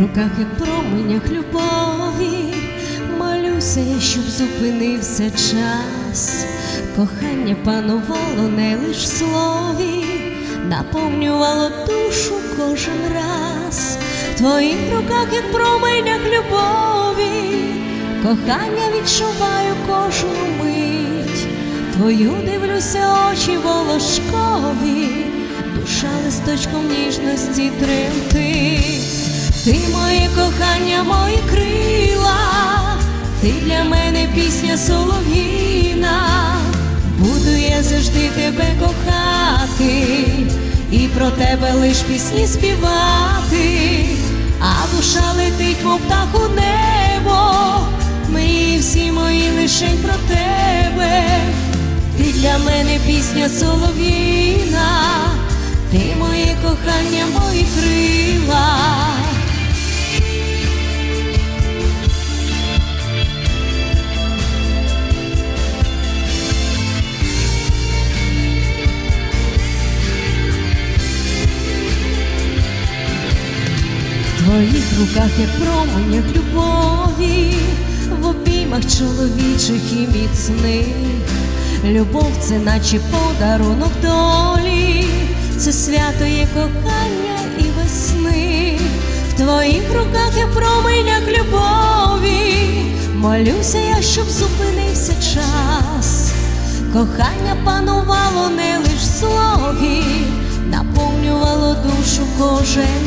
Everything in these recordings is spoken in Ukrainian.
руках, як променях любові, молюся, я, щоб зупинився час. Кохання панувало не лиш в слові, наповнювало душу кожен раз. В твоїх руках, як променях любові, кохання відчуваю кожну мить. Твою дивлюся очі волошкові, душа листочком ніжності тремтить. Ти моє кохання, мої крила, ти для мене пісня солов'їна, буду я завжди тебе кохати, і про тебе лиш пісні співати, а душа летить, мов птах у небо, мрії всі мої лишень про тебе. Ти для мене пісня солов'їна, ти моє кохання, мої крила. Твоїх руках, як променях любові, в обіймах чоловічих і міцних. Любов це наче подарунок долі, це свято є кохання і весни. В твоїх руках я променях любові, молюся я, щоб зупинився час. Кохання панувало не лиш слові, наповнювало душу кожен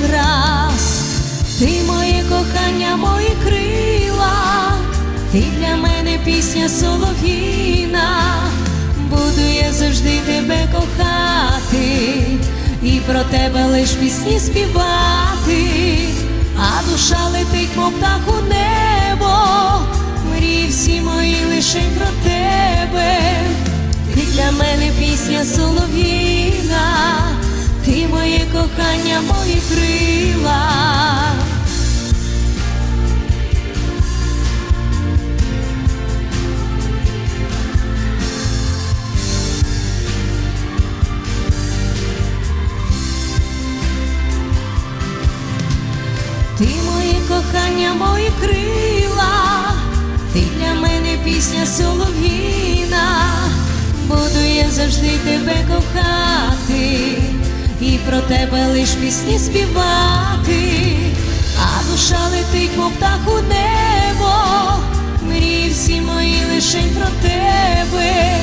кохання, мої крила, ти для мене пісня солов'їна, буду я завжди тебе кохати, і про тебе лиш пісні співати, а душа летить, мов птах у небо, мрії всі мої лишень про тебе. Ти для мене пісня солов'їна, ти моє кохання, мої крила. Ти моє кохання, мої крила, ти для мене пісня солов'їна, буду я завжди тебе кохати, і про тебе лиш пісні співати, а душа летить, мов птах у небо, мрії всі мої лишень про тебе,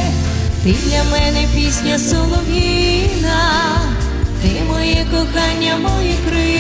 ти для мене пісня солов'їна, ти моє кохання, мої крила.